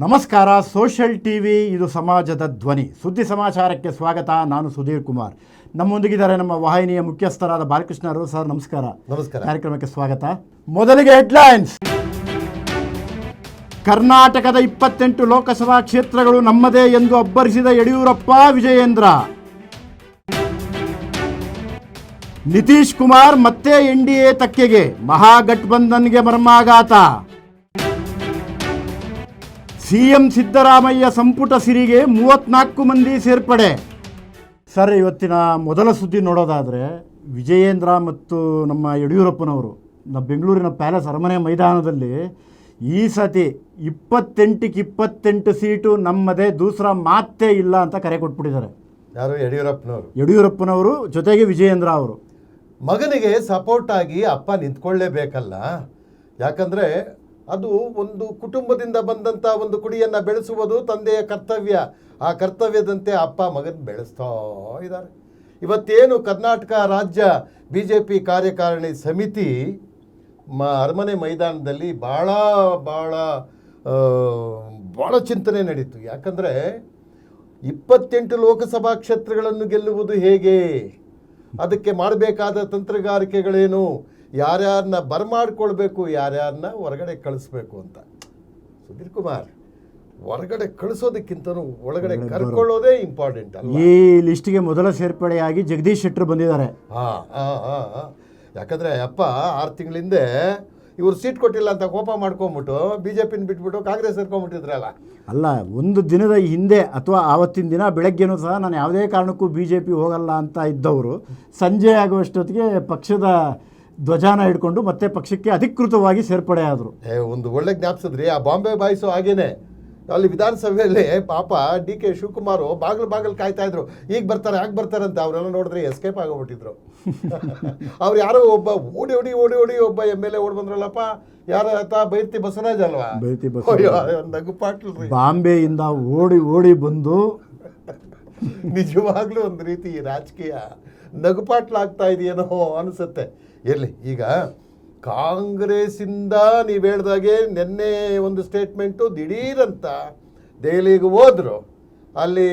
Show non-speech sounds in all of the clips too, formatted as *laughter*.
ನಮಸ್ಕಾರ social TV ಇದು ಸಮಾಜದ ಧ್ವನಿ. ಸುದ್ದಿ ಸಮಾಚಾರಕ್ಕೆ ಸ್ವಾಗತ ನಾನು ಸುಧೀರ್ ಕುಮಾರ್. ನಮ್ಮೊಂದಿಗಿದ್ದಾರೆ ನಮ್ಮ ವಾಹಿನಿಯ ಮುಖ್ಯಸ್ಥರಾದ ಬಾಲಕೃಷ್ಣರು ಸರ್ ನಮಸ್ಕಾರ. ನಮಸ್ಕಾರ. ಕಾರ್ಯಕ್ರಮಕ್ಕೆ ಸ್ವಾಗತ. ಮೊದಲಿಗೆ ಹೆಡ್ಲೈನ್ಸ್. ಕರ್ನಾಟಕದ ಇಪ್ಪತ್ತೆಂಟು ಲೋಕಸಭಾ ಕ್ಷೇತ್ರಗಳು ನಮ್ಮದೇ ಎಂದು ಅಬ್ಬರಿಸಿದ ಯಡಿಯೂರಪ್ಪ ವಿಜಯೇಂದ್ರ. ನಿತೀಶ್ ಕುಮಾರ್ ಮತ್ತೆ ಎನ್ ಡಿ ಎ ತಕ್ಕೆಗೆ. ಮಹಾಗಠಬಂಧನ್ಗೆ ಮರ್ಮಾಘಾತ. ಸಿಎಂ ಸಿದ್ದರಾಮಯ್ಯ ಸಂಪುಟ ಸಿರಿಗೆ ಮೂವತ್ನಾಲ್ಕು ಮಂದಿ ಸೇರ್ಪಡೆ. ಸರ್ ಇವತ್ತಿನ ಮೊದಲ ಸುದ್ದಿ ನೋಡೋದಾದರೆ ವಿಜಯೇಂದ್ರ ಮತ್ತು ನಮ್ಮ ಯಡಿಯೂರಪ್ಪನವರು ನಮ್ಮ ಬೆಂಗಳೂರಿನ ಪ್ಯಾಲೇಸ್ ಅರಮನೆ ಮೈದಾನದಲ್ಲಿ ಈ ಸತಿ ಇಪ್ಪತ್ತೆಂಟಕ್ಕೆ ಇಪ್ಪತ್ತೆಂಟು ಸೀಟು ನಮ್ಮದೇ ದೂಸರ ಮಾತೇ ಇಲ್ಲ ಅಂತ ಕರೆ ಕೊಟ್ಬಿಟ್ಟಿದ್ದಾರೆ. ಯಾರು? ಯಡಿಯೂರಪ್ಪನವರು. ಯಡಿಯೂರಪ್ಪನವರು ಜೊತೆಗೆ ವಿಜಯೇಂದ್ರ ಅವರು. ಮಗನಿಗೆ ಸಪೋರ್ಟ್ ಆಗಿ ಅಪ್ಪ ನಿಂತ್ಕೊಳ್ಳೇಬೇಕಲ್ಲ. ಯಾಕಂದ್ರೆ ಅದು ಒಂದು ಕುಟುಂಬದಿಂದ ಬಂದಂತ ಒಂದು ಕುಡಿಯನ್ನ ಬೆಳೆಸುವುದು ತಂದೆಯ ಕರ್ತವ್ಯ. ಆ ಕರ್ತವ್ಯದಂತೆ ಅಪ್ಪ ಮಗನ ಬೆಳೆಸ್ತಾ ಇದ್ದಾರೆ. ಇವತ್ತೇನು ಕರ್ನಾಟಕ ರಾಜ್ಯ ಬಿ ಜೆ ಪಿ ಕಾರ್ಯಕಾರಿಣಿ ಸಮಿತಿ ಮ ಅರಮನೆ ಮೈದಾನದಲ್ಲಿ ಭಾಳ ಭಾಳ ಭಾಳ ಚಿಂತನೆ ನಡೀತು. ಯಾಕಂದರೆ ಇಪ್ಪತ್ತೆಂಟು ಲೋಕಸಭಾ ಕ್ಷೇತ್ರಗಳನ್ನು ಗೆಲ್ಲುವುದು ಹೇಗೆ? ಅದಕ್ಕೆ ಮಾಡಬೇಕಾದ ತಂತ್ರಗಾರಿಕೆಗಳೇನು? ಯಾರ್ಯಾರನ್ನ ಬರಮಾಡ್ಕೊಳ್ಬೇಕು ಯಾರ್ಯಾರನ್ನ ಹೊರಗಡೆ ಕಳಿಸ್ಬೇಕು ಅಂತ. ಸುಧೀರ್ ಕುಮಾರ್ ಹೊರಗಡೆ ಕಳಿಸೋದಕ್ಕಿಂತ ಒಳಗಡೆ ಕರ್ಕೊಳ್ಳೋದೇ ಇಂಪಾರ್ಟೆಂಟ್ ಈ ಲಿಸ್ಟಿಗೆ ಮೊದಲ ಸೇರ್ಪಡೆಯಾಗಿ ಜಗದೀಶ್ ಶೆಟ್ಟರ್ ಬಂದಿದ್ದಾರೆ. ಹಾ ಹಾ ಹಾ ಹಾ. ಯಾಕಂದ್ರೆ ಅಪ್ಪ ಆರು ತಿಂಗಳಿಂದೆ ಇವ್ರು ಸೀಟ್ ಕೊಟ್ಟಿಲ್ಲ ಅಂತ ಕೋಪ ಮಾಡ್ಕೊಂಬಿಟ್ಟು ಬಿ ಜೆ ಪಿನ ಬಿಟ್ಬಿಟ್ಟು ಕಾಂಗ್ರೆಸ್ ಸೇರ್ಕೊಂಡ್ಬಿಟ್ಟಿದ್ರಲ್ಲ ಅಲ್ಲ ಒಂದು ದಿನದ ಹಿಂದೆ ಅಥವಾ ಆವತ್ತಿನ ದಿನ ಬೆಳಗ್ಗೆನೂ ಸಹ ನಾನು ಯಾವುದೇ ಕಾರಣಕ್ಕೂ ಬಿ ಜೆ ಪಿ ಹೋಗಲ್ಲ ಅಂತ ಇದ್ದವರು ಸಂಜೆ ಆಗುವಷ್ಟೊತ್ತಿಗೆ ಪಕ್ಷದ ಧ್ವಜಾನ ಹಿಡ್ಕೊಂಡು ಮತ್ತೆ ಪಕ್ಷಕ್ಕೆ ಅಧಿಕೃತವಾಗಿ ಸೇರ್ಪಡೆ ಆದರು. ಏ ಒಂದು ಒಳ್ಳೆ ಜ್ಞಾಪಿಸಿದ್ರಿ ಆ ಬಾಂಬೆ ಬಾಯ್ಸು ಹಾಗೇನೆ. ಅಲ್ಲಿ ವಿಧಾನಸಭೆಯಲ್ಲಿ ಪಾಪ ಡಿ ಕೆ ಶಿವಕುಮಾರ್ ಬಾಗಿಲು ಬಾಗಿಲು ಕಾಯ್ತಾ ಇದ್ರು. ಈಗ ಬರ್ತಾರೆ ಆಗ ಬರ್ತಾರೆ ಅಂತ ಅವರೆಲ್ಲ ನೋಡಿದ್ರೆ ಎಸ್ಕೇಪ್ ಆಗೋಗ್ಬಿಟ್ಟಿದ್ರು. *laughs* ಅವ್ರು ಯಾರೋ ಒಬ್ಬ ಓಡಿ ಓಡಿ ಓಡಿ ಓಡಿ ಒಬ್ಬ ಎಂ ಎಲ್ ಎ ಓಡಿ ಬಂದ್ರಲ್ಲಪ್ಪ. ಯಾರ ಆತ ಬೈರ್ತಿ ಬಸವರಾಜ್ ಅಲ್ವಾ? ಬೈರ್ತಿ ಬಸವರಾಜ್. ಅಯ್ಯೋ ನಗು ಬಾಂಬೆಯಿಂದ ಓಡಿ ಓಡಿ ಬಂದು *laughs* ನಿಜವಾಗ್ಲೂ ಒಂದು ರೀತಿ ಈ ರಾಜಕೀಯ ನಗುಪಾಟ್ಲಾಗ್ತಾ ಇದೆಯೇನೋ ಅನಿಸುತ್ತೆ. ಇರಲಿ. ಈಗ ಕಾಂಗ್ರೆಸ್ಸಿಂದ ನೀವು ಹೇಳ್ದಾಗೆ ನಿನ್ನೆ ಒಂದು ಸ್ಟೇಟ್ಮೆಂಟು ದಿಢೀರಂತ. ದೆಹಲಿಗೆ ಹೋದರು. ಅಲ್ಲಿ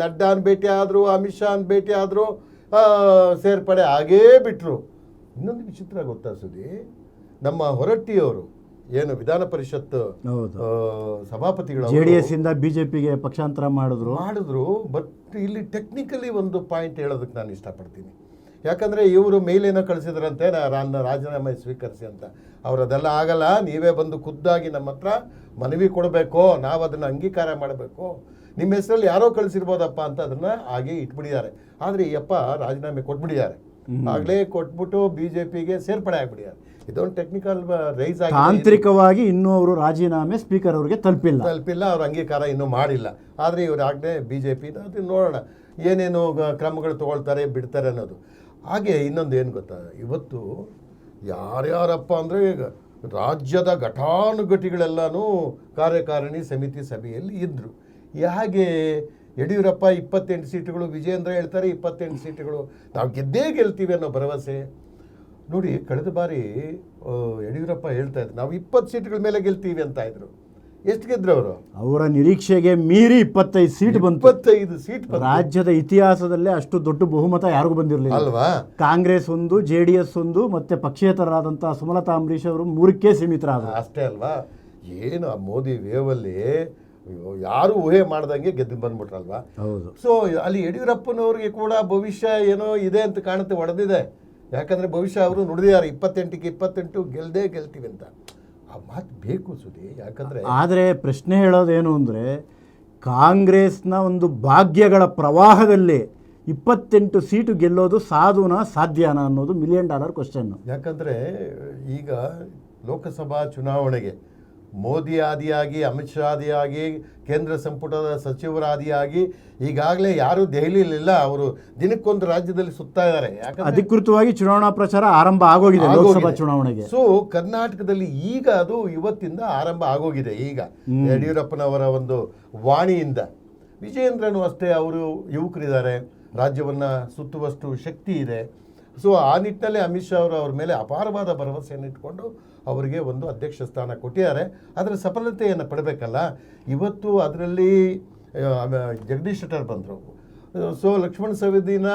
ನಡ್ಡಾನ್ ಭೇಟಿ ಆದರು ಅಮಿತ್ ಶಾನ್ ಭೇಟಿ ಆದರು ಸೇರ್ಪಡೆ ಆಗೇ ಬಿಟ್ಟರು ಇನ್ನೊಂದು ವಿಚಿತ್ರ ಗೊತ್ತಾ ಸುದಿ ನಮ್ಮ ಹೊರಟ್ಟಿಯವರು ಏನು ವಿಧಾನ ಪರಿಷತ್ ಸಭಾಪತಿಗಳು ಜೆ ಡಿ ಎಸ್ ಇಂದ ಬಿ ಜೆ ಪಿಗೆ ಪಕ್ಷಾಂತರ ಮಾಡಿದ್ರು. ಮಾಡಿದ್ರು ಬಟ್ ಇಲ್ಲಿ ಟೆಕ್ನಿಕಲಿ ಒಂದು ಪಾಯಿಂಟ್ ಹೇಳೋದಕ್ಕೆ ನಾನು ಇಷ್ಟಪಡ್ತೀನಿ. ಯಾಕಂದರೆ ಇವರು ಮೇಲೇನೋ ಕಳಿಸಿದ್ರಂತೆ ನಾನು ರಾಜೀನಾಮೆ ಸ್ವೀಕರಿಸಿ ಅಂತ. ಅವ್ರು ಅದೆಲ್ಲ ಆಗಲ್ಲ ನೀವೇ ಬಂದು ಖುದ್ದಾಗಿ ನಮ್ಮ ಹತ್ರ ಮನವಿ ಕೊಡಬೇಕು ನಾವು ಅದನ್ನು ಅಂಗೀಕಾರ ಮಾಡಬೇಕು. ನಿಮ್ಮ ಹೆಸರಲ್ಲಿ ಯಾರೋ ಕಳಿಸಿರ್ಬೋದಪ್ಪ ಅಂತ ಅದನ್ನು ಹಾಗೆ ಇಟ್ಬಿಟ್ಟಿದ್ದಾರೆ ಆದರೆ ಈ ಅಪ್ಪ ರಾಜೀನಾಮೆ ಕೊಟ್ಬಿಟ್ಟಿದ್ದಾರೆ ಆಗಲೇ ಕೊಟ್ಬಿಟ್ಟು ಬಿ ಜೆ ಪಿಗೆ ಸೇರ್ಪಡೆ ಆಗಿಬಿಡಿದ್ದಾರೆ. ಇದೊಂದು ಟೆಕ್ನಿಕಲ್ ರೈಸ್ ಆಗಿ ತಾಂತ್ರಿಕವಾಗಿ ಇನ್ನೂ ಅವರು ರಾಜೀನಾಮೆ ಸ್ಪೀಕರ್ ಅವರಿಗೆ ತಲುಪಿಲ್ಲ. ತಲುಪಿಲ್ಲ ಅವ್ರ ಅಂಗೀಕಾರ ಇನ್ನೂ ಮಾಡಿಲ್ಲ. ಆದರೆ ಇವ್ರು ಆಗ್ಲೇ ಬಿ ಜೆ ಪಿ ನೋಡೋಣ ಏನೇನು ಕ್ರಮಗಳು ತಗೊಳ್ತಾರೆ ಬಿಡ್ತಾರೆ ಅನ್ನೋದು. ಹಾಗೆ ಇನ್ನೊಂದು ಏನು ಗೊತ್ತಾ? ಇವತ್ತು ಯಾರ್ಯಾರಪ್ಪ ಅಂದರೆ ರಾಜ್ಯದ ಘಟಾನುಘಟಿಗಳೆಲ್ಲನೂ ಕಾರ್ಯಕಾರಿಣಿ ಸಮಿತಿ ಸಭೆಯಲ್ಲಿ ಇದ್ದರು ಹೇಗೆ ಯಡಿಯೂರಪ್ಪ ಇಪ್ಪತ್ತೆಂಟು ಸೀಟುಗಳು ವಿಜೇಂದ್ರ ಹೇಳ್ತಾರೆ ಇಪ್ಪತ್ತೆಂಟು ಸೀಟುಗಳು. ನಾವು ಗೆದ್ದೇ ಗೆಲ್ತೀವಿ ಅನ್ನೋ ಭರವಸೆ. ನೋಡಿ, ಕಳೆದ ಬಾರಿ ಯಡಿಯೂರಪ್ಪ ಹೇಳ್ತಾ ಇದ್ರು, ನಾವು ಇಪ್ಪತ್ತು ಸೀಟುಗಳ ಮೇಲೆ ಗೆಲ್ತೀವಿ ಅಂತ ಇದ್ರು. ಎಷ್ಟು ಗೆದ್ರು ಅವರು? ಅವರ ನಿರೀಕ್ಷೆಗೆ ಮೀರಿ ಇಪ್ಪತ್ತೈದು ಸೀಟ್ ಬಂತು. ಇಪ್ಪತ್ತೈದು ಸೀಟ್ ಬಂತು. ರಾಜ್ಯದ ಇತಿಹಾಸದಲ್ಲೇ ಅಷ್ಟು ದೊಡ್ಡ ಬಹುಮತ ಯಾರಿಗೂ ಬಂದಿರಲಿಲ್ಲ. ಅಲ್ವಾ? ಕಾಂಗ್ರೆಸ್ ಒಂದು ಜೆ ಡಿ ಎಸ್ ಒಂದು ಮತ್ತೆ ಪಕ್ಷೇತರರಾದಂತಹ ಸುಮಲತಾ ಅಂಬರೀಶ್ ಅವರು ಮೂರಕ್ಕೆ ಸೀಮಿತರಾದರು. ಅಷ್ಟೇ ಅಲ್ವಾ? ಏನು ಆ ಮೋದಿ ವೇವಲ್ಲಿ ಅಯ್ಯೋ, ಯಾರು ಊಹೆ ಮಾಡ್ದಂಗೆ ಗೆದ್ದು ಬಂದ್ಬಿಟ್ರಲ್ವಾ? ಹೌದು. ಸೊ ಅಲ್ಲಿ ಯಡಿಯೂರಪ್ಪನವ್ರಿಗೆ ಕೂಡ ಭವಿಷ್ಯ ಏನೋ ಇದೆ ಅಂತ ಕಾಣುತ್ತೆ ಒಡೆದಿದೆ. ಯಾಕಂದ್ರೆ ಭವಿಷ್ಯ ಅವರು ನುಡಿದಿದ್ದಾರೆ ಇಪ್ಪತ್ತೆಂಟಕ್ಕೆ ಇಪ್ಪತ್ತೆಂಟು ಗೆಲ್ದೇ ಗೆಲ್ತೀವಿ ಅಂತ. ಆ ಮಾತು ಬೇಕು ಸುದಿ ಯಾಕಂದ್ರೆ ಆದರೆ ಪ್ರಶ್ನೆ ಹೇಳೋದೇನು ಅಂದರೆ ಕಾಂಗ್ರೆಸ್ನ ಒಂದು ಭಾಗ್ಯಗಳ ಪ್ರವಾಹದಲ್ಲಿ ಇಪ್ಪತ್ತೆಂಟು ಸೀಟು ಗೆಲ್ಲೋದು ಸಾಧುನಾ ಸಾಧ್ಯನಾ ಅನ್ನೋದು ಮಿಲಿಯನ್ ಡಾಲರ್ ಕ್ವಶನ್ನು ಯಾಕಂದರೆ ಈಗ ಲೋಕಸಭಾ ಚುನಾವಣೆಗೆ ಮೋದಿ ಆದಿಯಾಗಿ ಅಮಿತ್ ಶಾ ಆದಿಯಾಗಿ ಕೇಂದ್ರ ಸಂಪುಟದ ಸಚಿವರಾದಿಯಾಗಿ ಈಗಾಗಲೇ ಯಾರು ದೆಹಲಿಯಲ್ಲಿಲ್ಲ. ಅವರು ದಿನಕ್ಕೊಂದು ರಾಜ್ಯದಲ್ಲಿ ಸುತ್ತಾ ಇದ್ದಾರೆ. ಅಧಿಕೃತವಾಗಿ ಚುನಾವಣಾ ಪ್ರಚಾರ ಆರಂಭ ಆಗೋಗಿದೆ ಲೋಕಸಭಾ ಚುನಾವಣೆಗೆ. ಸೊ ಕರ್ನಾಟಕದಲ್ಲಿ ಈಗ ಅದು ಇವತ್ತಿಂದ ಆರಂಭ ಆಗೋಗಿದೆ. ಈಗ ಯಡಿಯೂರಪ್ಪನವರ ಒಂದು ವಾಣಿಯಿಂದ. ವಿಜಯೇಂದ್ರನು ಅಷ್ಟೇ ಅವರು ಯುವಕರಿದ್ದಾರೆ. ರಾಜ್ಯವನ್ನ ಸುತ್ತುವಷ್ಟು ಶಕ್ತಿ ಇದೆ. ಸೊ ಆ ನಿಟ್ಟಿನಲ್ಲಿ ಅಮಿತ್ ಶಾ ಅವರು ಅವ್ರ ಮೇಲೆ ಅಪಾರವಾದ ಭರವಸೆಯನ್ನು ಇಟ್ಕೊಂಡು ಅವರಿಗೆ ಒಂದು ಅಧ್ಯಕ್ಷ ಸ್ಥಾನ ಕೊಟ್ಟಿದ್ದಾರೆ. ಅದರ ಸಫಲತೆಯನ್ನು ಪಡಬೇಕಲ್ಲ? ಇವತ್ತು ಅದರಲ್ಲಿ ಜಗದೀಶ್ ಶೆಟ್ಟರ್ ಬಂದರು. ಸೊ ಲಕ್ಷ್ಮಣ ಸವದಿನ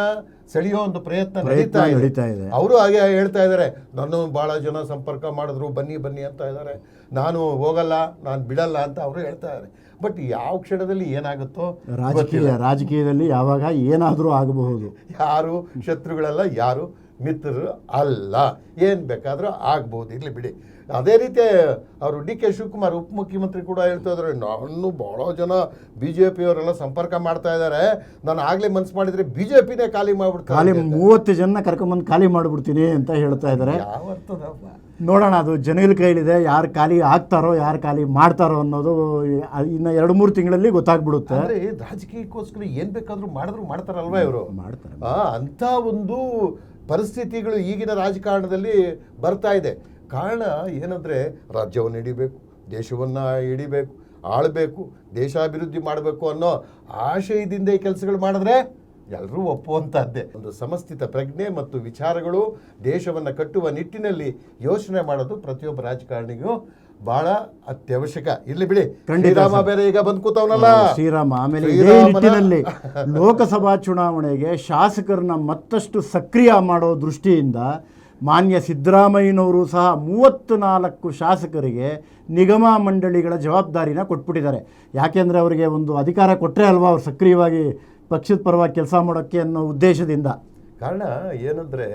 ಸೆಳೆಯೋ ಒಂದು ಪ್ರಯತ್ನ ನಡೀತಾ ಇದೆ. ನಡೀತಾ ಇದೆ. ಅವರು ಹಾಗೆ ಹೇಳ್ತಾ ಇದ್ದಾರೆ ನನ್ನ ಭಾಳ ಜನ ಸಂಪರ್ಕ ಮಾಡಿದ್ರು ಬನ್ನಿ ಬನ್ನಿ ಅಂತ ಇದ್ದಾರೆ. ನಾನು ಹೋಗಲ್ಲ ನಾನು ಬಿಡಲ್ಲ ಅಂತ ಅವರು ಹೇಳ್ತಾ ಇದ್ದಾರೆ. ಬಟ್ ಯಾವ ಕ್ಷಣದಲ್ಲಿ ಏನಾಗುತ್ತೋ ರಾಜಕೀಯ ರಾಜಕೀಯದಲ್ಲಿ ಯಾವಾಗ ಏನಾದರೂ ಆಗಬಹುದು. ಯಾರು ಶತ್ರುಗಳೆಲ್ಲ ಯಾರು ಮಿತ್ರರು ಅಲ್ಲ. ಏನು ಬೇಕಾದರೂ ಆಗ್ಬೋದು. ಇರಲಿ ಬಿಡಿ. ಅದೇ ರೀತಿ ಅವರು ಡಿ ಕೆ ಶಿವಕುಮಾರ್ ಉಪಮುಖ್ಯಮಂತ್ರಿ ಕೂಡ ಹೇಳ್ತಾ ಇದ್ದಾರೆ ನಾನು ಭಾಳ ಜನ ಬಿ ಜೆ ಪಿಯವರೆಲ್ಲ ಸಂಪರ್ಕ ಮಾಡ್ತಾ ಇದ್ದಾರೆ. ನಾನು ಆಗಲೇ ಮನ್ಸು ಮಾಡಿದರೆ ಬಿ ಜೆ ಪಿನೇ ಖಾಲಿ ಖಾಲಿ ಮಾಡ್ಬಿಡ್ತಾರೆ ಮೂವತ್ತು ಜನ ಕರ್ಕೊಂಬಂದು ಖಾಲಿ ಮಾಡಿಬಿಡ್ತೀನಿ ಅಂತ ಹೇಳ್ತಾ ಇದ್ದಾರೆ. ಯಾವ ಅರ್ಥದಪ್ಪ? ನೋಡೋಣ ಅದು ಜನಗಳ ಕೈಲಿದೆ ಯಾರು ಖಾಲಿ ಆಗ್ತಾರೋ ಯಾರು ಖಾಲಿ ಮಾಡ್ತಾರೋ ಅನ್ನೋದು ಇನ್ನು ಎರಡು ಮೂರು ತಿಂಗಳಲ್ಲಿ ಗೊತ್ತಾಗ್ಬಿಡುತ್ತೆ. ಅಂದ್ರೆ ರಾಜಕೀಯಕ್ಕೋಸ್ಕರ ಏನು ಬೇಕಾದರೂ ಮಾಡಿದ್ರು ಮಾಡ್ತಾರಲ್ವಾ ಇವರು? ಮಾಡ್ತಾರೆ. ಅಂಥ ಒಂದು ಪರಿಸ್ಥಿತಿಗಳು ಈಗಿನ ರಾಜಕಾರಣದಲ್ಲಿ ಬರ್ತಾ ಇದೆ. ಕಾರಣ ಏನಂದರೆ ರಾಜ್ಯವನ್ನು ಹಿಡಿಬೇಕು ದೇಶವನ್ನು ಹಿಡಿಬೇಕು ಆಳಬೇಕು ದೇಶಾಭಿವೃದ್ಧಿ ಮಾಡಬೇಕು ಅನ್ನೋ ಆಶಯದಿಂದ ಈ ಕೆಲಸಗಳು ಮಾಡಿದ್ರೆ ಎಲ್ಲರೂ ಒಪ್ಪುವಂತಹದ್ದೇ ಒಂದು ಸಮಸ್ಥಿತ ಪ್ರಜ್ಞೆ ಮತ್ತು ವಿಚಾರಗಳು ದೇಶವನ್ನು ಕಟ್ಟುವ ನಿಟ್ಟಿನಲ್ಲಿ ಯೋಚನೆ ಮಾಡೋದು ಪ್ರತಿಯೊಬ್ಬ ರಾಜಕಾರಣಿಗೂ ಬಹಳ ಅತ್ಯವಶ್ಯಕ. ಇಲ್ಲಿ ಬಿಡಿ. ಶ್ರೀರಾಮ ಬೇರೆ ಈಗ ಬಂದು ಕೂತವನಲ್ಲ? ಶ್ರೀರಾಮ ಆಮೇಲೆ ಇದೇ ನಿಟ್ಟಿನಲ್ಲಿ *laughs* ಲೋಕಸಭಾ ಚುನಾವಣೆಗೆ ಶಾಸಕರನ್ನ ಮತ್ತಷ್ಟು ಸಕ್ರಿಯ ಮಾಡೋ ದೃಷ್ಟಿಯಿಂದ ಮಾನ್ಯ ಸಿದ್ದರಾಮಯ್ಯನವರು ಸಹ ಮೂವತ್ತು ನಾಲ್ಕು ಶಾಸಕರಿಗೆ ನಿಗಮ ಮಂಡಳಿಗಳ ಜವಾಬ್ದಾರಿನ ಕೊಟ್ಬಿಟ್ಟಿದ್ದಾರೆ. ಯಾಕೆಂದರೆ ಅವರಿಗೆ ಒಂದು ಅಧಿಕಾರ ಕೊಟ್ಟರೆ ಅಲ್ವಾ ಅವ್ರು ಸಕ್ರಿಯವಾಗಿ ಪಕ್ಷದ ಪರವಾಗಿ ಕೆಲಸ ಮಾಡೋಕ್ಕೆ ಅನ್ನೋ ಉದ್ದೇಶದಿಂದ. ಕಾರಣ ಏನಂದರೆ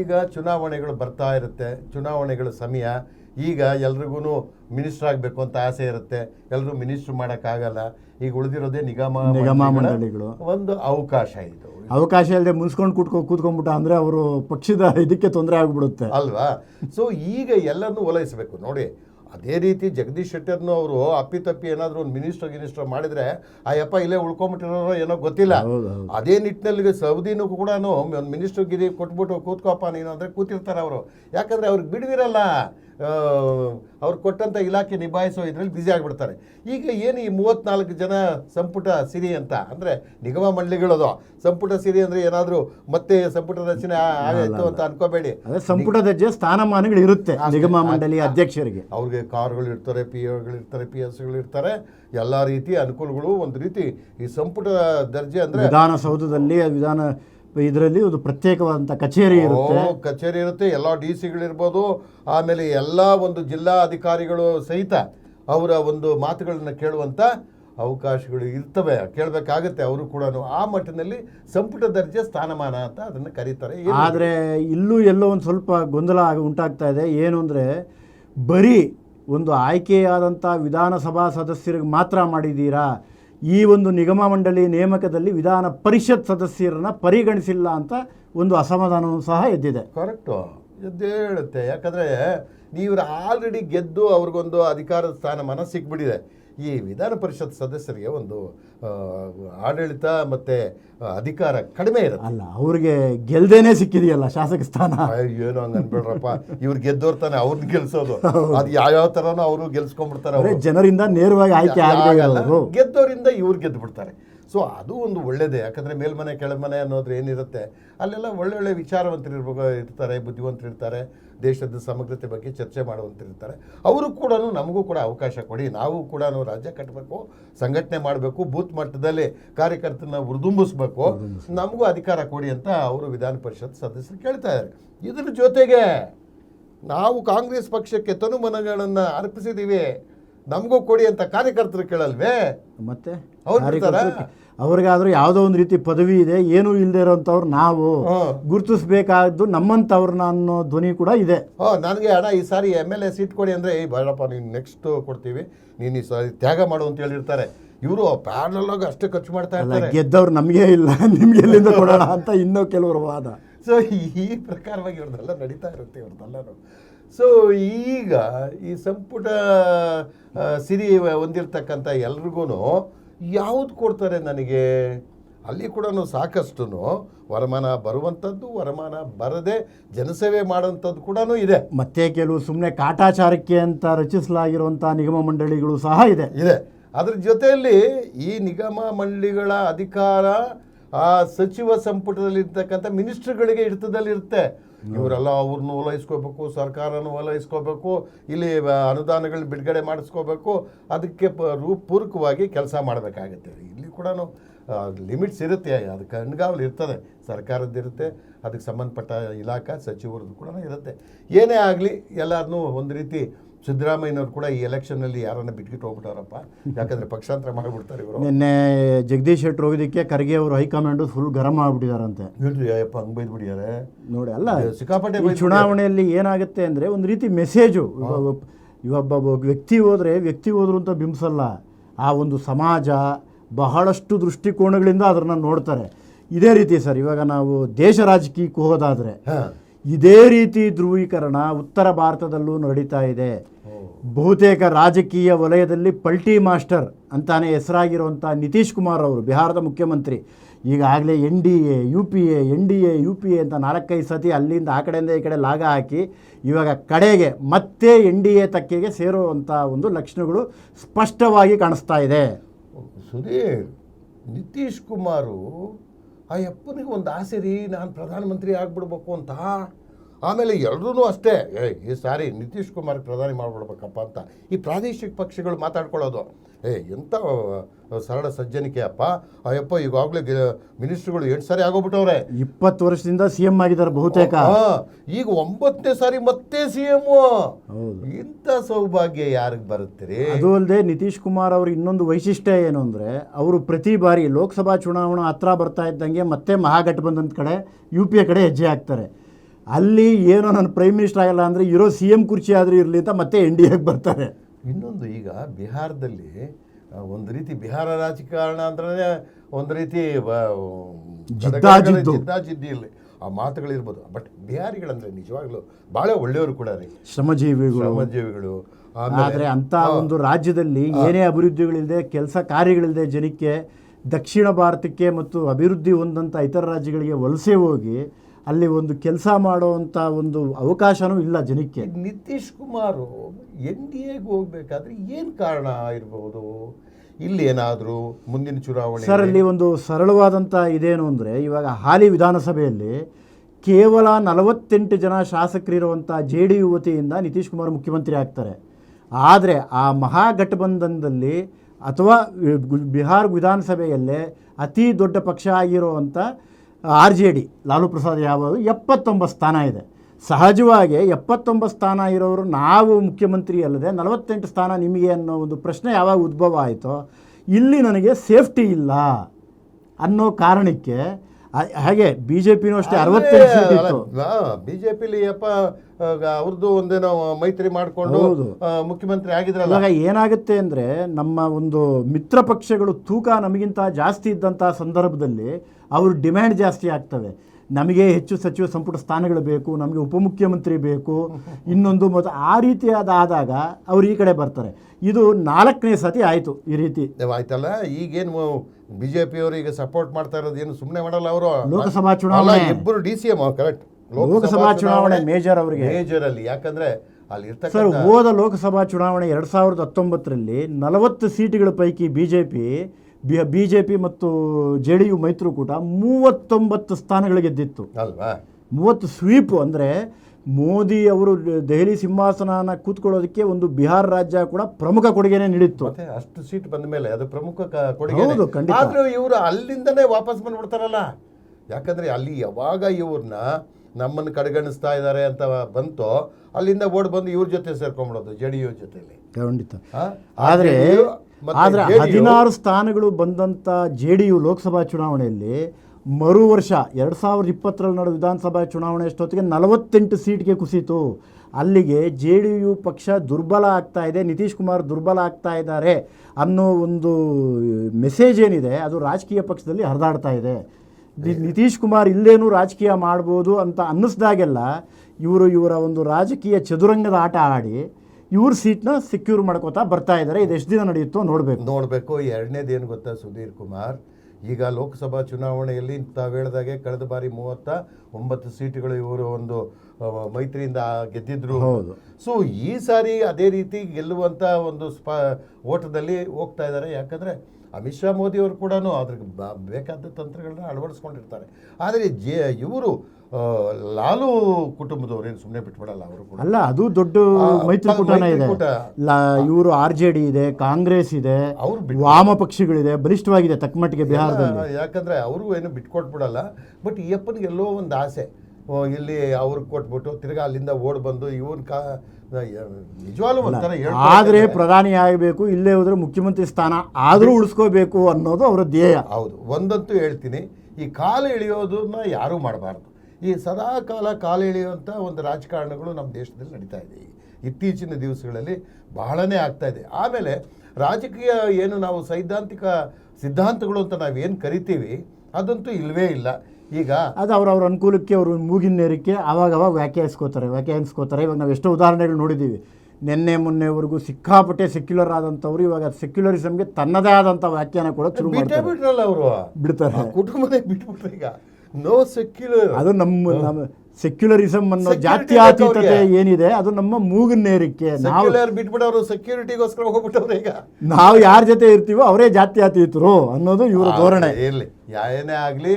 ಈಗ ಚುನಾವಣೆಗಳು ಬರ್ತಾ ಇರುತ್ತೆ ಚುನಾವಣೆಗಳ ಸಮಯ ಈಗ ಎಲ್ರಿಗೂ ಮಿನಿಸ್ಟರ್ ಆಗಬೇಕು ಅಂತ ಆಸೆ ಇರುತ್ತೆ ಎಲ್ಲರೂ ಮಿನಿಸ್ಟ್ರ್ ಮಾಡೋಕ್ಕಾಗಲ್ಲ ಈಗ ಉಳಿದಿರೋದೇ ನಿಗಮ ನಿಗಮ ಮಂಡಳಿಗಳ. ಒಂದು ಅವಕಾಶ ಇದು. ಅವಕಾಶ ಇಲ್ಲದೆ ಮುನ್ಸ್ಕೊಂಡು ಕೂತ್ಕೊ ಕೂತ್ಕೊಂಡ್ಬಿಟ್ಟ ಅಂದರೆ ಅವರು ಪಕ್ಷದ ಇದಕ್ಕೆ ತೊಂದರೆ ಆಗಿಬಿಡುತ್ತೆ. ಅಲ್ವಾ? ಸೊ ಈಗ ಎಲ್ಲರನ್ನೂ ಓಲೈಸಬೇಕು ನೋಡಿ ಅದೇ ರೀತಿ ಜಗದೀಶ್ ಶೆಟ್ಟರ್ನು ಅವರು ಅಪ್ಪಿತಪ್ಪಿ ಏನಾದರೂ ಒಂದು ಮಿನಿಸ್ಟರ್ ಗಿನಿಸ್ಟರ್ ಮಾಡಿದರೆ ಆ ಯಪ್ಪ ಇಲ್ಲೇ ಉಳ್ಕೊಂಬಿಟ್ಟಿರೋ ಏನೋ ಗೊತ್ತಿಲ್ಲ. ಅದೇ ನಿಟ್ಟಿನಲ್ಲಿ ಸೌದಿನೂ ಕೂಡ ಒಂದು ಮಿನಿಸ್ಟರ್ ಗಿರಿ ಕೊಟ್ಬಿಟ್ಟು ಕೂತ್ಕೋಪ್ಪ ನೀನು ಅಂದರೆ ಕೂತಿರ್ತಾರೆ ಅವರು. ಯಾಕಂದರೆ ಅವ್ರಿಗೆ ಬಿಡುವಿರಲ್ಲ. ಅವ್ರು ಕೊಟ್ಟಂಥ ಇಲಾಖೆ ನಿಭಾಯಿಸೋ ಇದರಲ್ಲಿ ಬ್ಯುಸಿ ಆಗಿಬಿಡ್ತಾರೆ. ಈಗ ಏನು ಈ ಮೂವತ್ನಾಲ್ಕು ಜನ ಸಂಪುಟ ಸಿರಿ ಅಂತ ಅಂದರೆ ನಿಗಮ ಮಂಡಳಿಗಳದು ಸಂಪುಟ ಸಿರಿ ಅಂದರೆ ಏನಾದರೂ ಮತ್ತೆ ಸಂಪುಟ ರಚನೆ ಆಯಿತು ಅಂತ ಅನ್ಕೋಬೇಡಿ. ಸಂಪುಟ ದರ್ಜೆ ಸ್ಥಾನಮಾನಗಳು ಇರುತ್ತೆ ನಿಗಮ ಮಂಡಳಿ ಅಧ್ಯಕ್ಷರಿಗೆ. ಅವ್ರಿಗೆ ಕಾರ್ಗಳು ಇರ್ತಾರೆ ಪಿ ಎಗಳು ಇರ್ತಾರೆ ಪಿ ಎಸ್ಗಳು ಇರ್ತಾರೆ ಎಲ್ಲ ರೀತಿಯ ಅನುಕೂಲಗಳು ಒಂದು ರೀತಿ ಈ ಸಂಪುಟ ದರ್ಜೆ ಅಂದರೆ ವಿಧಾನಸೌಧದಲ್ಲಿ ವಿಧಾನ ಇದರಲ್ಲಿ ಒಂದು ಪ್ರತ್ಯೇಕವಾದಂಥ ಕಚೇರಿ ಇರುತ್ತೆ. ಕಚೇರಿ ಇರುತ್ತೆ. ಎಲ್ಲ ಡಿ ಸಿಗಳಿರ್ಬೋದು ಆಮೇಲೆ ಎಲ್ಲ ಒಂದು ಜಿಲ್ಲಾ ಅಧಿಕಾರಿಗಳು ಸಹಿತ ಅವರ ಒಂದು ಮಾತುಗಳನ್ನು ಕೇಳುವಂಥ ಅವಕಾಶಗಳು ಇರ್ತವೆ. ಕೇಳಬೇಕಾಗತ್ತೆ. ಅವರು ಕೂಡ ಆ ಮಟ್ಟಿನಲ್ಲಿ ಸಂಪುಟ ದರ್ಜೆ ಸ್ಥಾನಮಾನ ಅಂತ ಅದನ್ನು ಕರೀತಾರೆ? ಆದರೆ ಇಲ್ಲೂ ಎಲ್ಲೋ ಒಂದು ಸ್ವಲ್ಪ ಗೊಂದಲ ಆಗ ಉಂಟಾಗ್ತಾ ಇದೆ. ಏನು ಅಂದರೆ ಬರೀ ಒಂದು ಆಯ್ಕೆಯಾದಂಥ ವಿಧಾನಸಭಾ ಸದಸ್ಯರಿಗೆ ಮಾತ್ರ ಮಾಡಿದ್ದೀರಾ? ಈ ಒಂದು ನಿಗಮ ಮಂಡಳಿ ನೇಮಕದಲ್ಲಿ ವಿಧಾನ ಪರಿಷತ್ ಸದಸ್ಯರನ್ನು ಪರಿಗಣಿಸಿಲ್ಲ ಅಂತ ಒಂದು ಅಸಮಾಧಾನವೂ ಸಹ ಎದ್ದಿದೆ. ಕರೆಕ್ಟು. ಎದ್ದೇ ಹೇಳುತ್ತೆ. ಯಾಕಂದರೆ ನೀವು ಆಲ್ರೆಡಿ ಗೆದ್ದು ಅವ್ರಿಗೊಂದು ಅಧಿಕಾರದ ಸ್ಥಾನಮಾನ ಸಿಕ್ಬಿಟ್ಟಿದೆ ಈ ವಿಧಾನ ಪರಿಷತ್ ಸದಸ್ಯರಿಗೆ ಒಂದು ಆಡಳಿತ ಮತ್ತೆ ಅಧಿಕಾರ ಕಡಿಮೆ ಇರುತ್ತೆ. ಅಲ್ಲ ಅವ್ರಿಗೆ ಗೆಲ್ದೇನೆ ಸಿಕ್ಕಿದೆಯಲ್ಲ ಶಾಸಕ ಸ್ಥಾನ? ಏನು ಹಂಗ ಅನ್ಬೇಡ್ರಪ್ಪ. ಇವ್ರು ಗೆದ್ದೋರ್ ತಾನೆ ಅವ್ರನ್ನ ಗೆಲ್ಸೋದು. ಅದು ಯಾವ್ಯಾವ ಥರನೂ ಅವರು ಗೆಲ್ಸ್ಕೊಂಡ್ಬಿಡ್ತಾರೆ ಜನರಿಂದ ನೇರವಾಗಿ ಆಯ್ಕೆ ಆಗಲ್ಲ. ಗೆದ್ದೋರಿಂದ ಇವ್ರು ಗೆದ್ದು ಬಿಡ್ತಾರೆ ಸೊ ಅದು ಒಂದು ಒಳ್ಳೇದೇ. ಯಾಕಂದರೆ ಮೇಲ್ಮನೆ ಕೆಳಮನೆ ಅನ್ನೋದ್ರೆ ಏನಿರುತ್ತೆ? ಅಲ್ಲೆಲ್ಲ ಒಳ್ಳೊಳ್ಳೆ ವಿಚಾರವಂತರು ಇರ್ಬೇಕು ಇರ್ತಾರೆ ಬುದ್ಧಿವಂತರು ಇರ್ತಾರೆ ದೇಶದ ಸಮಗ್ರತೆ ಬಗ್ಗೆ ಚರ್ಚೆ ಮಾಡುವಂತಿರ್ತಾರೆ. ಅವರು ಕೂಡ ನಮಗೂ ಕೂಡ ಅವಕಾಶ ಕೊಡಿ. ನಾವು ಕೂಡ ರಾಜ್ಯ ಕಟ್ಟಬೇಕು ಸಂಘಟನೆ ಮಾಡಬೇಕು ಬೂತ್ ಮಟ್ಟದಲ್ಲಿ ಕಾರ್ಯಕರ್ತನ ಉರ್ದುಂಬಿಸ್ಬೇಕು ನಮಗೂ ಅಧಿಕಾರ ಕೊಡಿ ಅಂತ ಅವರು ವಿಧಾನ ಪರಿಷತ್ ಸದಸ್ಯರು ಕೇಳ್ತಾ ಇದ್ದಾರೆ. ಇದ್ರ ಜೊತೆಗೆ ನಾವು ಕಾಂಗ್ರೆಸ್ ಪಕ್ಷಕ್ಕೆ ತನುಮನಗಳನ್ನು ಅರ್ಪಿಸಿದ್ದೀವಿ ನಮಗೂ ಕೊಡಿ ಅಂತ ಕಾರ್ಯಕರ್ತರು ಕೇಳಲ್ವೇ? ಮತ್ತೆ ಅವ್ರು? ಅವ್ರಿಗಾದ್ರೂ ಯಾವುದೋ ಒಂದು ರೀತಿ ಪದವಿ ಇದೆ ಏನೂ ಇಲ್ಲದೆ ಇರೋಂಥವ್ರು ನಾವು ಗುರುತಿಸಬೇಕಾದ್ದು ನಮ್ಮಂಥವ್ರನ್ನ ಅನ್ನೋ ಧ್ವನಿ ಕೂಡ ಇದೆ. ನನಗೆ ಅಣ್ಣ ಈ ಸಾರಿ ಎಂ ಎಲ್ ಎ ಸೀಟ್ ಕೊಡಿ ಅಂದರೆ ಏಯ್ ಬೇಡಪ್ಪ ನೀನು ನೆಕ್ಸ್ಟ್ ಕೊಡ್ತೀವಿ. ನೀನು ಈ ಸಾರಿ ತ್ಯಾಗ ಮಾಡು ಅಂತ ಹೇಳಿರ್ತಾರೆ. ಇವರು ಪ್ಯಾರಲ್ ಆಗಿ ಅಷ್ಟೇ ಖರ್ಚು ಮಾಡ್ತಾ ಇರ್ತಾರೆ. ಗೆದ್ದವ್ರು ನಮಗೆ ಇಲ್ಲ ನಿಮ್ಗೆ ಎಲ್ಲಿಂದ ಕೊಡೋಣ ಅಂತ ಇನ್ನೂ ಕೆಲವರು ವಾದ. ಸೊ ಈ ಪ್ರಕಾರವಾಗಿ ಇವ್ರದ್ದೆಲ್ಲ ನಡೀತಾ ಇರುತ್ತೆ ಇವ್ರದ್ದೆಲ್ಲರೂ ಸೊ ಈಗ ಈ ಸಂಪುಟ ಸಿರಿ ಹೊಂದಿರ್ತಕ್ಕಂಥ ಎಲ್ರಿಗೂ ಯಾವುದು ಕೊಡ್ತಾರೆ ನನಗೆ? ಅಲ್ಲಿ ಕೂಡ ಸಾಕಷ್ಟು ವರಮಾನ ಬರುವಂಥದ್ದು ವರಮಾನ ಬರದೆ ಜನಸೇವೆ ಮಾಡುವಂಥದ್ದು ಕೂಡ ಇದೆ. ಮತ್ತೆ ಕೆಲವು ಸುಮ್ಮನೆ ಕಾಟಾಚಾರಕ್ಕೆ ಅಂತ ರಚಿಸಲಾಗಿರುವಂಥ ನಿಗಮ ಮಂಡಳಿಗಳು ಸಹ ಇದೆ. ಇದೆ. ಅದ್ರ ಜೊತೆಯಲ್ಲಿ ಈ ನಿಗಮ ಮಂಡಳಿಗಳ ಅಧಿಕಾರ ಆ ಸಚಿವ ಸಂಪುಟದಲ್ಲಿ ಇರ್ತಕ್ಕಂಥ ಮಿನಿಸ್ಟ್ರುಗಳಿಗೆ ಹಿಡಿತದಲ್ಲಿರುತ್ತೆ. ಇವರೆಲ್ಲ ಅವ್ರನ್ನ ಓಲೈಸ್ಕೋಬೇಕು ಸರ್ಕಾರನ ಓಲೈಸ್ಕೋಬೇಕು ಇಲ್ಲಿ ಅನುದಾನಗಳನ್ನ ಬಿಡುಗಡೆ ಮಾಡಿಸ್ಕೋಬೇಕು, ಅದಕ್ಕೆ ಪ- ರೂ- ಪೂರಕವಾಗಿ ಕೆಲಸ ಮಾಡಬೇಕಾಗತ್ತೆ. ಇಲ್ಲಿ ಕೂಡ ಲಿಮಿಟ್ಸ್ ಇರುತ್ತೆ ಅದಕ್ಕೆ ಕಣ್ಗಾವಲು ಇರ್ತದೆ ಸರ್ಕಾರದ್ದಿರುತ್ತೆ ಅದಕ್ಕೆ ಸಂಬಂಧಪಟ್ಟ ಇಲಾಖಾ ಸಚಿವರದ್ದು ಕೂಡ ಇರುತ್ತೆ. ಏನೇ ಆಗಲಿ ಎಲ್ಲರನ್ನೂ ಒಂದು ರೀತಿ ಸಿದ್ದರಾಮಯ್ಯನವ್ರು ಕೂಡ ಈ ಎಲೆಕ್ಷನಲ್ಲಿ ಯಾರನ್ನ ಬಿಟ್ಕಿಟ್ಟು ಹೋಗ್ಬಿಟ್ಟಾರಪ್ಪ ಯಾಕಂದ್ರೆ ಪಕ್ಷಾಂತರ ಮಾಡಿಬಿಡ್ತಾರೆ ಇವರು. ನಿನ್ನೆ ಜಗದೀಶ್ ಶೆಟ್ಟರ್ ಹೋಗಿದ್ದಕ್ಕೆ ಖರ್ಗೆ ಅವರು ಹೈಕಮಾಂಡು ಫುಲ್ ಗರಂ ಆಗ್ಬಿಟ್ಟಿದಾರಂತೆ. ಹೇಳ್ರಿ ಅಯ್ಯಪ್ಪ ಹಂಗೆ ಬೈದ್ಬಿಡಿಯಾರೆ ನೋಡಿ ಅಲ್ಲ ಸಿಕ್ಕಾಪಟ್ಟೆ ಈ ಚುನಾವಣೆಯಲ್ಲಿ ಏನಾಗುತ್ತೆ ಅಂದರೆ ಒಂದು ರೀತಿ ಮೆಸೇಜು ಇವೊಬ್ಬ ಒಬ್ಬ ವ್ಯಕ್ತಿ ಹೋದರೆ ವ್ಯಕ್ತಿ ಹೋದ್ರು ಅಂತ ಬಿಂಬಿಸಲ್ಲ. ಆ ಒಂದು ಸಮಾಜ ಬಹಳಷ್ಟು ದೃಷ್ಟಿಕೋನಗಳಿಂದ ಅದನ್ನು ನೋಡ್ತಾರೆ. ಇದೇ ರೀತಿ ಸರ್ ಇವಾಗ ನಾವು ದೇಶ ರಾಜಕೀಯಕ್ಕೆ ಹೋಗೋದಾದರೆ ಇದೇ ರೀತಿ ಧ್ರುವೀಕರಣ ಉತ್ತರ ಭಾರತದಲ್ಲೂ ನಡೀತಾ ಇದೆ. ಬಹುತೇಕ ರಾಜಕೀಯ ವಲಯದಲ್ಲಿ ಪಲ್ಟಿ ಮಾಸ್ಟರ್ ಅಂತಾನೆ ಹೆಸರಾಗಿರುವಂಥ ನಿತೀಶ್ ಕುಮಾರ್ ಅವರು, ಬಿಹಾರದ ಮುಖ್ಯಮಂತ್ರಿ. ಈಗಾಗಲೇ N D A, U P A, N D A, U P A ಅಂತ ನಾಲ್ಕೈದು ಸತಿ ಅಲ್ಲಿಂದ ಆ ಕಡೆಯಿಂದ ಈ ಕಡೆ ಲಾಗ ಹಾಕಿ ಇವಾಗ ಕಡೆಗೆ ಮತ್ತೆ ಎನ್ ಡಿ ಎ ತಕ್ಕೆಗೆ ಸೇರುವಂಥ ಒಂದು ಲಕ್ಷಣಗಳು ಸ್ಪಷ್ಟವಾಗಿ ಕಾಣಿಸ್ತಾ ಇದೆ. ಸುಧೀರ್, ನಿತೀಶ್ ಕುಮಾರು, ಆ ಅಪ್ಪನಿಗೆ ಒಂದು ಆಸೆ ರೀ, ನಾನು ಪ್ರಧಾನಮಂತ್ರಿ ಆಗಿಬಿಡ್ಬೇಕು ಅಂತ. ಆಮೇಲೆ ಎಲ್ರೂ ಅಷ್ಟೇ. ಏಯ್ ಈ ಸಾರಿ ನಿತೀಶ್ ಕುಮಾರ್ ಪ್ರಧಾನಿ ಮಾಡ್ಬಿಡ್ಬೇಕಪ್ಪ ಅಂತ. ಈ ಪ್ರಾದೇಶಿಕ ಪಕ್ಷಗಳು ಮಾತಾಡ್ಕೊಳ್ಳೋದು. ಏ ಎಂಥ ಸರಳ ಸಜ್ಜನಿಕೆ ಅಪ್ಪ. ಅಯ್ಯಪ್ಪ ಯಪ್ಪ ಈಗಾಗಲೇ ಮಿನಿಸ್ಟ್ರುಗಳು ಎಂಟು ಸಾರಿ ಆಗೋಗ್ಬಿಟ್ಟವ್ರೆ. ಇಪ್ಪತ್ತು ವರ್ಷದಿಂದ ಸಿ ಎಂ ಆಗಿದ್ದಾರೆ ಬಹುತೇಕ. ಈಗ ಒಂಬತ್ತನೇ ಸಾರಿ ಮತ್ತೆ ಸಿ ಎಂ. ಹೌದು. ಇಂಥ ಸೌಭಾಗ್ಯ ಯಾರಿಗೆ ಬರುತ್ತೀರಿ? ಅದು ಅಲ್ಲದೆ ನಿತೀಶ್ ಕುಮಾರ್ ಅವ್ರ ಇನ್ನೊಂದು ವೈಶಿಷ್ಟ್ಯ ಏನು ಅಂದರೆ ಅವರು ಪ್ರತಿ ಬಾರಿ ಲೋಕಸಭಾ ಚುನಾವಣಾ ಹತ್ರ ಬರ್ತಾ ಇದ್ದಂಗೆ ಮತ್ತೆ ಮಹಾಗಠಬಂಧನ್ ಕಡೆ ಯು ಪಿ ಎ ಕಡೆ ಹೆಜ್ಜೆ ಹಾಕ್ತಾರೆ. ಅಲ್ಲಿ ಏನೋ ನಾನು ಪ್ರೈಮ್ ಮಿನಿಸ್ಟರ್ ಆಗಲ್ಲ ಅಂದರೆ ಇರೋ ಸಿ ಎಂ ಕುರ್ಚಿ ಆದರೂ ಇರಲಿ ಅಂತ ಮತ್ತೆ ಎನ್ ಡಿ ಎಗೆ ಬರ್ತಾರೆ. ಇನ್ನೊಂದು ಈಗ ಬಿಹಾರದಲ್ಲಿ ಒಂದು ರೀತಿ ಬಿಹಾರ ರಾಜಕಾರಣ ಅಂದ್ರೆ ಒಂದು ರೀತಿ ಜಿದ್ದಾಜಿದ್ದು. ಇಲ್ಲಿ ಆ ಮಾತುಗಳಿರ್ಬೋದು. ಬಟ್ ಬಿಹಾರಿಗಳಂದ್ರೆ ನಿಜವಾಗ್ಲೂ ಭಾಳ ಒಳ್ಳೆಯವರು ಕೂಡ ರೀ. ಶ್ರಮಜೀವಿಗಳು. ಶ್ರಮಜೀವಿಗಳು. ಆದರೆ ಅಂತ ಅಂಥ ಒಂದು ರಾಜ್ಯದಲ್ಲಿ ಏನೇ ಅಭಿವೃದ್ಧಿಗಳಿಲ್ಲದೆ ಕೆಲಸ ಕಾರ್ಯಗಳಿಲ್ಲದೆ ಜನಕ್ಕೆ ದಕ್ಷಿಣ ಭಾರತಕ್ಕೆ ಮತ್ತು ಅಭಿವೃದ್ಧಿ ಹೊಂದಂಥ ಇತರ ರಾಜ್ಯಗಳಿಗೆ ವಲಸೆ ಹೋಗಿ ಅಲ್ಲಿ ಒಂದು ಕೆಲಸ ಮಾಡುವಂಥ ಒಂದು ಅವಕಾಶನೂ ಇಲ್ಲ ಜನಕ್ಕೆ. ನಿತೀಶ್ ಕುಮಾರ್ ಎನ್ ಡಿ ಎಗೆ ಹೋಗ್ಬೇಕಾದ್ರೆ ಏನು ಕಾರಣ ಇರಬಹುದು ಇಲ್ಲಿ ಏನಾದರೂ ಮುಂದಿನ ಚುನಾವಣೆ ಸರ್ ಅಲ್ಲಿ ಒಂದು ಸರಳವಾದಂಥ ಇದೇನು ಅಂದರೆ ಇವಾಗ ಹಾಲಿ ವಿಧಾನಸಭೆಯಲ್ಲಿ ಕೇವಲ ನಲವತ್ತೆಂಟು ಜನ ಶಾಸಕರಿರುವಂಥ ಜೆ ಡಿ ಯು ವತಿಯಿಂದ ನಿತೀಶ್ ಕುಮಾರ್ ಮುಖ್ಯಮಂತ್ರಿ ಆಗ್ತಾರೆ. ಆದರೆ ಆ ಮಹಾಗಠಬಂಧನದಲ್ಲಿ ಅಥವಾ ಬಿಹಾರ್ ವಿಧಾನಸಭೆಯಲ್ಲೇ ಅತಿ ದೊಡ್ಡ ಪಕ್ಷ ಆಗಿರುವಂಥ R J D, Lalu Prasad Yadav ಎಪ್ಪತ್ತೊಂಬತ್ತು ಸ್ಥಾನ ಇದೆ. ಸಹಜವಾಗಿ ಎಪ್ಪತ್ತೊಂಬತ್ತು ಸ್ಥಾನ ಇರೋರು ನಾವು ಮುಖ್ಯಮಂತ್ರಿ ಅಲ್ಲದೆ ನಲವತ್ತೆಂಟು ಸ್ಥಾನ ನಿಮಗೆ ಅನ್ನೋ ಒಂದು ಪ್ರಶ್ನೆ ಯಾವಾಗ ಉದ್ಭವ ಆಯಿತೋ, ಇಲ್ಲಿ ನನಗೆ ಸೇಫ್ಟಿ ಇಲ್ಲ ಅನ್ನೋ ಕಾರಣಕ್ಕೆ ಹಾಗೆ ಬಿ ಜೆ ಪಿನೂ ಅಷ್ಟೇ ಅರವತ್ತೆಂಟು ಸೀಟ್ ಇತ್ತು. ಬಿಜೆಪಿಲಿ ಅಪ್ಪ ಅವ್ರದ್ದು ಒಂದೇನೋ ಮೈತ್ರಿ ಮಾಡಿಕೊಂಡು. ಮುಖ್ಯಮಂತ್ರಿ ಆಗಿದ್ರಲ್ಲ. ಇವಾಗ ಏನಾಗುತ್ತೆ ಅಂದರೆ ನಮ್ಮ ಒಂದು ಮಿತ್ರ ಪಕ್ಷಗಳು ತೂಕ ನಮಗಿಂತ ಜಾಸ್ತಿ ಇದ್ದಂಥ ಸಂದರ್ಭದಲ್ಲಿ ಅವರು ಡಿಮ್ಯಾಂಡ್ ಜಾಸ್ತಿ ಆಗ್ತವೆ. ನಮಗೆ ಹೆಚ್ಚು ಸಚಿವ ಸಂಪುಟ ಸ್ಥಾನಗಳು ಬೇಕು ನಮಗೆ ಉಪಮುಖ್ಯಮಂತ್ರಿ ಬೇಕು *laughs* ಇನ್ನೊಂದು ಮತ್ತು ಆ ರೀತಿಯಾದ ಆದಾಗ ಅವ್ರು ಈ ಕಡೆ ಬರ್ತಾರೆ. ಇದು ನಾಲ್ಕನೇ ಸತಿ ಆಯಿತು ಈ ರೀತಿ. ಆಯ್ತಲ್ಲ ಈಗೇನು ಬಿಜೆಪಿ ಅವರು ಈಗ ಸಪೋರ್ಟ್ ಮಾಡ್ತಾ ಇರೋದು ಏನು ಸುಮ್ಮನೆ ಮಾಡಲ್ಲ ಅವರು. ಲೋಕಸಭಾ ಚುನಾವಣೆ. ಇಬ್ಬರು D C M correct Lok Sabha ಚುನಾವಣೆ ಮೇಜರ್ ಅವರಿಗೆ. ಮೇಜರ್ ಅಲ್ಲಿ ಯಾಕಂದ್ರೆ ಅಲ್ಲಿ ಸರ್ ಹೋದ ಲೋಕಸಭಾ ಚುನಾವಣೆ ಎರಡು ಸಾವಿರದ ಹತ್ತೊಂಬತ್ತರಲ್ಲಿ ನಲವತ್ತು ಸೀಟುಗಳ ಪೈಕಿ B J P B J P ಮತ್ತು ಜೆ ಡಿ ಯು ಮೈತ್ರಿಕೂಟ ಮೂವತ್ತೊಂಬತ್ತು ಸ್ಥಾನಗಳು ಗೆದ್ದಿತ್ತು. ಅಲ್ವಾ? ಮೂವತ್ತು ಸ್ವೀಪು ಅಂದರೆ ಮೋದಿ ಅವರು ದೆಹಲಿ ಸಿಂಹಾಸನ ಕೂತ್ಕೊಳ್ಳೋದಕ್ಕೆ ಒಂದು ಬಿಹಾರ ರಾಜ್ಯ ಕೂಡ ಪ್ರಮುಖ ಕೊಡುಗೆನೆ ನೀಡಿತ್ತು. ಅಷ್ಟು ಸೀಟ್ ಬಂದ ಮೇಲೆ ಅದು ಪ್ರಮುಖ ಕೊಡುಗೆ ಹೌದು, ಖಂಡಿತ. ಆದ್ರೂ ಇವರು ಅಲ್ಲಿಂದನೇ ವಾಪಸ್ ಬಂದ್ಬಿಡ್ತಾರಲ್ಲ. ಯಾಕಂದ್ರೆ ಅಲ್ಲಿ ಯಾವಾಗ ಇವ್ರನ್ನ ನಮ್ಮನ್ನು ಕಡೆಗಣಿಸ್ತಾ ಇದ್ದಾರೆ ಅಂತ ಬಂತೋ ಅಲ್ಲಿಂದ ಓಡ್ ಬಂದು ಇವ್ರ ಜೊತೆ ಸೇರ್ಕೊಂಡ್ಬಿಡೋದು ಜೆ ಡಿ ಯು ಜೊತೆಲಿ. ಖಂಡಿತ. ಆದ್ರೆ ಆದರೆ ಆದರೆ ಹದಿನಾರು ಸ್ಥಾನಗಳು ಬಂದಂಥ ಜೆ ಡಿ ಯು ಲೋಕಸಭಾ ಚುನಾವಣೆಯಲ್ಲಿ ಮರು ವರ್ಷ ಎರಡು ಸಾವಿರದ ಇಪ್ಪತ್ತರಲ್ಲಿ ನಡೆದ ವಿಧಾನಸಭಾ ಚುನಾವಣೆ ಎಷ್ಟೊತ್ತಿಗೆ ನಲವತ್ತೆಂಟು ಸೀಟ್ಗೆ ಕುಸಿತು. ಅಲ್ಲಿಗೆ ಜೆ ಡಿ ಯು ಪಕ್ಷ ದುರ್ಬಲ ಆಗ್ತಾ ಇದೆ, ನಿತೀಶ್ ಕುಮಾರ್ ದುರ್ಬಲ ಆಗ್ತಾ ಇದ್ದಾರೆ ಅನ್ನೋ ಒಂದು ಮೆಸೇಜ್ ಏನಿದೆ, ಅದು ರಾಜಕೀಯ ಪಕ್ಷದಲ್ಲಿ ಹರಿದಾಡ್ತಾ ಇದೆ. ನಿತೀಶ್ ಕುಮಾರ್ ಇಲ್ಲೇನೂ ರಾಜಕೀಯ ಮಾಡ್ಬೋದು ಅಂತ ಅನ್ನಿಸ್ದಾಗೆಲ್ಲ ಇವರು ಇವರ ಒಂದು ರಾಜಕೀಯ ಚದುರಂಗದ ಆಟ ಆಡಿ ಇವ್ರ ಸೀಟ್ನ ಸೆಕ್ಯೂರ್ ಮಾಡ್ಕೋತಾ ಬರ್ತಾ ಇದ್ದಾರೆ. ಇದು ಎಷ್ಟು ದಿನ ನಡೆಯುತ್ತೋ ನೋಡಬೇಕು. ನೋಡಬೇಕು. ಎರಡನೇದು ಏನು ಗೊತ್ತಾ ಸುಧೀರ್ ಕುಮಾರ್? ಈಗ ಲೋಕಸಭಾ ಚುನಾವಣೆಯಲ್ಲಿ ತಾವು ಹೇಳಿದಾಗೆ ಕಳೆದ ಬಾರಿ ಮೂವತ್ತ ಒಂಬತ್ತು ಸೀಟುಗಳು ಇವರು ಒಂದು ಮೈತ್ರಿಯಿಂದ ಗೆದ್ದಿದ್ರು ಹೌದು. ಸೊ ಈ ಸಾರಿ ಅದೇ ರೀತಿ ಗೆಲ್ಲುವಂಥ ಒಂದು ಸ್ಪ ಓಟದಲ್ಲಿ ಹೋಗ್ತಾ ಇದ್ದಾರೆ ಯಾಕಂದರೆ ಅಮಿತ್ ಶಾ ಮೋದಿಯವರು ಕೂಡ ಅದ್ರಿಗೆ ಬ- ಬೇಕಾದ ತಂತ್ರಗಳನ್ನ ಅಳವಡಿಸ್ಕೊಂಡಿರ್ತಾರೆ. ಆದರೆ ಜೆ ಇವರು ಲಾಲು ಕುಟುಂಬದವ್ರು ಏನು ಸುಮ್ಮನೆ ಬಿಟ್ಬಿಡಲ್ಲ ಅವರು ಕೂಡ? ಅಲ್ಲ ಅದು ದೊಡ್ಡ ಮೈತ್ರಿಕೂಟನೇ ಇದೆ. ಇವರು ಆರ್ ಜೆ ಡಿ ಇದೆ ಕಾಂಗ್ರೆಸ್ ಇದೆ ಅವರು ವಾಮ ಪಕ್ಷಿಗಳಿದೆ ಬಲಿಷ್ಠವಾಗಿದೆ ತಕ್ಕಮಟ್ಟಿಗೆ ಬಿಹಾರದಲ್ಲಿ. ಯಾಕಂದ್ರೆ ಅವ್ರಿಗೂ ಏನು ಬಿಟ್ಕೊಟ್ಬಿಡಲ್ಲ. ಬಟ್ ಈ ಅಪ್ಪನಿಗೆ ಎಲ್ಲೋ ಒಂದು ಆಸೆ. ಇಲ್ಲಿ ಅವ್ರಿಗೆ ಕೊಟ್ಬಿಟ್ಟು ತಿರ್ಗಾ ಅಲ್ಲಿಂದ ಓಡ್ ಬಂದು ಇವನ್ ಕಾ ಆದ್ರೆ ಪ್ರಧಾನಿ ಆಗಬೇಕು ಇಲ್ಲೇ ಹೋದ್ರೆ ಮುಖ್ಯಮಂತ್ರಿ ಸ್ಥಾನ ಆದರೂ ಉಳಿಸ್ಕೋಬೇಕು ಅನ್ನೋದು ಅವರ ಧ್ಯೇಯ. ಹೌದು ಒಂದಂತೂ ಹೇಳ್ತೀನಿ ಈ ಕಾಲು ಇಳಿಯೋದನ್ನ ಯಾರೂ ಮಾಡಬಾರ್ದು. ಈ ಸದಾ ಕಾಲ ಕಾಲು ಇಳಿಯುವಂತ ಒಂದು ರಾಜಕಾರಣಗಳು ನಮ್ಮ ದೇಶದಲ್ಲಿ ನಡೀತಾ ಇದೆ. ಇತ್ತೀಚಿನ ದಿವಸಗಳಲ್ಲಿ ಬಹಳನೇ ಆಗ್ತಾ ಇದೆ. ಆಮೇಲೆ ರಾಜಕೀಯ ಏನು ನಾವು ಸೈದ್ಧಾಂತಿಕ ಸಿದ್ಧಾಂತಗಳು ಅಂತ ನಾವೇನು ಕರಿತೀವಿ ಅದಂತೂ ಇಲ್ಲವೇ ಇಲ್ಲ. ಈಗ ಅದು ಅವ್ರವ್ರ ಅವ್ರ ಅನುಕೂಲಕ್ಕೆ ಅವರು ಮೂಗಿನ ನೇರಕ್ಕೆ ಅವಾಗ ಅವಾಗ ವ್ಯಾಖ್ಯಾನಿಸ್ಕೋತಾರೆ ವ್ಯಾಖ್ಯಾನಿಸ್ಕೋತಾರೆ. ಇವಾಗ ನಾವು ಎಷ್ಟೋ ಉದಾಹರಣೆಗಳು ನೋಡಿದ್ದೀವಿ. ನಿನ್ನೆ ಮೊನ್ನೆವರೆಗೂ ಸಿಕ್ಕಾಪಟ್ಟೆ ಸೆಕ್ಯುಲರ್ ಆದಂಥವ್ರು ಇವಾಗ ಸೆಕ್ಯುಲರಿಸಮ್ಗೆ ತನ್ನದೇ ಆದಂಥ ವ್ಯಾಖ್ಯಾನ ಕೂಡ ಶುರು ಮಾಡ್ತಾರೆ. ಬಿಟ್ರಲ್ಲ ಅವರು? ಬಿಡ್ತಾರೆ. ಕುಟುಂಬನೇ ಬಿಟ್ಬಿಟ್ರೆ ಈಗ. ನೋ ಸೆಕ್ಯುಲರ್ ಅದು ನಮ್ಮ ನಮ್ಮ ಸೆಕ್ಯುಲರಿಸಮ್ ಅನ್ನೋ ಜಾತಿ ಜಾತ್ಯಾತೀತತೆ ಏನಿದೆ ಅದು ನಮ್ಮ ಮೂಗಿನ ನೇರಕ್ಕೆ. ನಾವು ಬಿಟ್ಬಿಡೋರು ಸೆಕ್ಯೂರಿಟಿಗೋಸ್ಕರ ಹೋಗ್ಬಿಟ್ಟವ್ರೆ ಈಗ. ನಾವು ಯಾರ ಜೊತೆ ಇರ್ತೀವೋ ಅವರೇ ಜಾತ್ಯಾತೀತರು ಅನ್ನೋದು ಇವರ ಧೋರಣೆ. ಇರಲಿ. ಏನೇ ಆಗಲಿ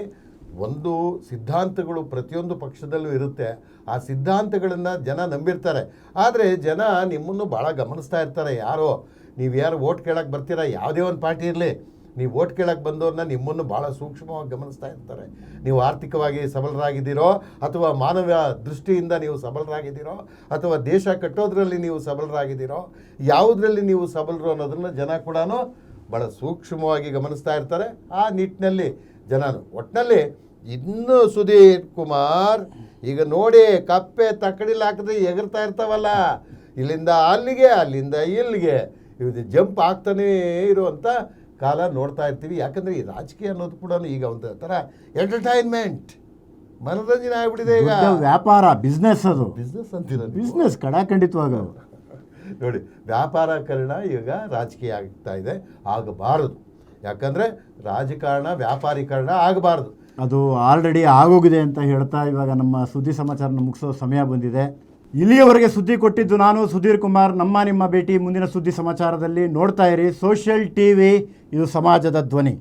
ಒಂದು ಸಿದ್ಧಾಂತಗಳು ಪ್ರತಿಯೊಂದು ಪಕ್ಷದಲ್ಲೂ ಇರುತ್ತೆ. ಆ ಸಿದ್ಧಾಂತಗಳನ್ನು ಜನ ನಂಬಿರ್ತಾರೆ. ಆದರೆ ಜನ ನಿಮ್ಮನ್ನು ಭಾಳ ಗಮನಿಸ್ತಾ ಇರ್ತಾರೆ. ಯಾರೋ, ನೀವು ಯಾರು ಓಟ್ ಕೇಳೋಕ್ಕೆ ಬರ್ತೀರಾ? ಯಾವುದೇ ಒಂದು ಪಾರ್ಟಿ ಇರಲಿ. ನೀವು ಓಟ್ ಕೇಳಕ್ಕೆ ಬಂದವ್ರನ್ನ ನಿಮ್ಮನ್ನು ಭಾಳ ಸೂಕ್ಷ್ಮವಾಗಿ ಗಮನಿಸ್ತಾ ಇರ್ತಾರೆ. ನೀವು ಆರ್ಥಿಕವಾಗಿ ಸಬಲರಾಗಿದ್ದೀರೋ, ಅಥವಾ ಮಾನವ ದೃಷ್ಟಿಯಿಂದ ನೀವು ಸಬಲರಾಗಿದ್ದೀರೋ, ಅಥವಾ ದೇಶ ಕಟ್ಟೋದ್ರಲ್ಲಿ ನೀವು ಸಬಲರಾಗಿದ್ದೀರೋ, ಯಾವುದರಲ್ಲಿ ನೀವು ಸಬಲರು ಅನ್ನೋದನ್ನು ಜನ ಕೂಡ ಭಾಳ ಸೂಕ್ಷ್ಮವಾಗಿ ಗಮನಿಸ್ತಾ ಇರ್ತಾರೆ. ಆ ನಿಟ್ಟಿನಲ್ಲಿ ಜನನು ಒಟ್ಟಿನಲ್ಲಿ ಇನ್ನು ಸುಧೀರ್ ಕುಮಾರ್ ಈಗ ನೋಡಿ ಕಪ್ಪೆ ತಕ್ಕಡಿಲಿ ಹಾಕಿದ್ರೆ ಎಗರ್ತಾ ಇರ್ತಾವಲ್ಲ. ಇಲ್ಲಿಂದ ಅಲ್ಲಿಗೆ ಅಲ್ಲಿಂದ ಇಲ್ಲಿಗೆ. ಇದು ಜಂಪ್ ಆಗ್ತಾನೇ ಇರುವಂಥ ಕಾಲ ನೋಡ್ತಾ ಇರ್ತೀವಿ. ಯಾಕಂದರೆ ಈ ರಾಜಕೀಯ ಅನ್ನೋದು ಕೂಡ ಈಗ ಒಂದು ಥರ ಎಂಟರ್ಟೈನ್ಮೆಂಟ್ ಮನೋರಂಜನೆ ಆಗಿಬಿಟ್ಟಿದೆ ಈಗ. ವ್ಯಾಪಾರ ಬಿಸ್ನೆಸ್ ಅದು. ಬಿಸ್ನೆಸ್ ಅಂತೀರ ಬಿಸ್ನೆಸ್ ಕಡಾಖಂಡಿತವಾಗ ನೋಡಿ ವ್ಯಾಪಾರಕರಣ ಈಗ ರಾಜಕೀಯ ಆಗ್ತಾ ಇದೆ. ಆಗಬಾರದು. ಯಾಕಂದರೆ ರಾಜಕಾರಣ, ವ್ಯಾಪಾರೀಕರಣ ಆಗಬಾರ್ದು. ಅದು ಆಲ್ರೆಡಿ ಆಗೋಗಿದೆ ಅಂತ ಹೇಳ್ತಾ ಇವಾಗ ನಮ್ಮ ಸುದ್ದಿ ಸಮಾಚಾರನ ಮುಗಿಸೋ ಸಮಯ ಬಂದಿದೆ. ಇಲ್ಲಿಯವರೆಗೆ ಸುದ್ದಿ ಕೊಟ್ಟಿದ್ದು ನಾನು ಸುಧೀರ್ ಕುಮಾರ್. ನಮ್ಮ ನಿಮ್ಮ ಭೇಟಿ ಮುಂದಿನ ಸುದ್ದಿ ಸಮಾಚಾರದಲ್ಲಿ ನೋಡ್ತಾ ಇರಿ. ಸೋಷಿಯಲ್ ಟಿವಿ, ಇದು ಸಮಾಜದ ಧ್ವನಿ.